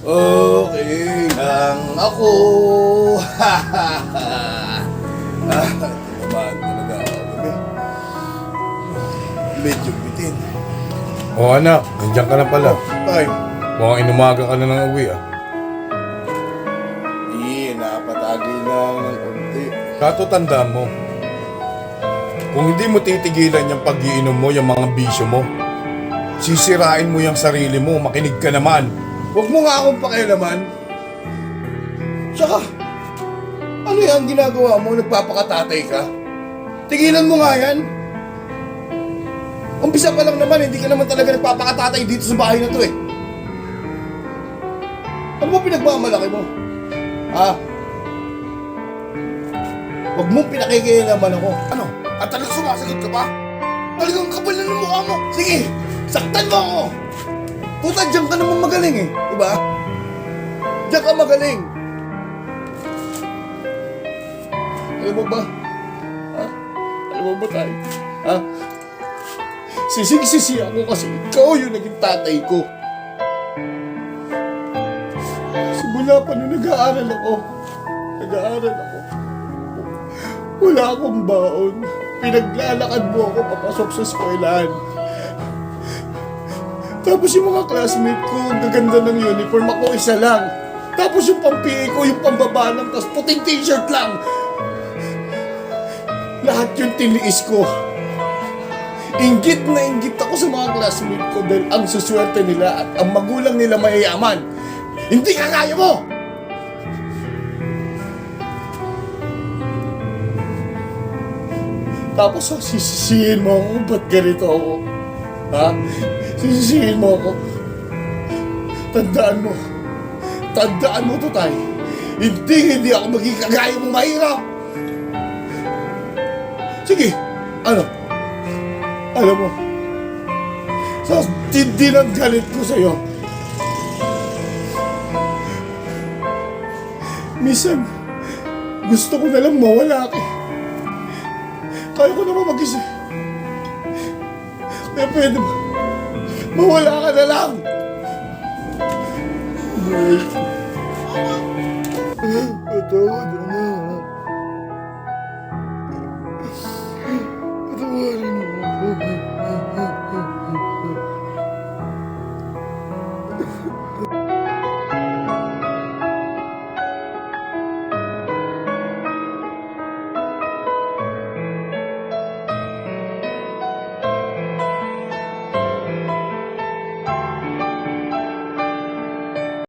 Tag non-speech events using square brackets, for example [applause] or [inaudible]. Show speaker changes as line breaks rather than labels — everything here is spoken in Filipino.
Okay lang ako. ah, tumamaan talaga [laughs] ako gabi. Medyo bitin.
O anak, nandiyan ka na pala.
Ay,
Mukhang inumaga ka na ng uwi ah.
di, napatagay lang ng konti.
Kato tandaan mo. Kung hindi mo titigilan yung pag-iinom mo, yung mga bisyo mo, sisirain mo yung sarili mo, makinig ka naman.
Huwag mo nga akong pakialaman. Tsaka, ano yan ginagawa mo? Nagpapakatatay ka? Tigilan mo nga yan. Umpisa pa lang naman, hindi ka naman talaga nagpapakatatay dito sa bahay na to eh. Ano ba pinagmamalaki mo? Ha? Huwag mong pinakikialaman ako. Ano? At talagang sumasagot ka pa? Talagang kapal na ng mukha mo. Sige, saktan mo ako. Puta, diyan ka naman magaling eh. Diba? Diyan ka magaling. Alam mo ba? Ha? Alam mo ba tayo? Ha? Sisig-sisi ako kasi ikaw yung naging tatay ko. Simula pa nung nag-aaral ako, nag-aaral ako, wala akong baon. Pinaglalakad mo ako papasok sa eskwelahan. Tapos yung mga classmate ko, gaganda ng uniform, ako isa lang. Tapos yung pampi ko, yung pambabalang, tapos puting t-shirt lang. Lahat yung tiniis ko. Inggit na inggit ako sa mga classmate ko dahil ang suswerte nila at ang magulang nila mayayaman. Hindi ka kaya mo! Tapos sisisihin mo ako, ba't ganito ako? Ha? Sisisihin mo ako. Tandaan mo. Tandaan mo to, tay. Hindi, hindi ako maging kagaya mong mahirap. Sige, ano? Alam mo, sa tindi ng galit ko sa'yo, minsan, gusto ko na lang mawala ka. Kaya ko naman mag-isip. Kaya pwede ba? Mawala ka na lang! Patawad mo na. Patawarin mo ako. Patawarin mo.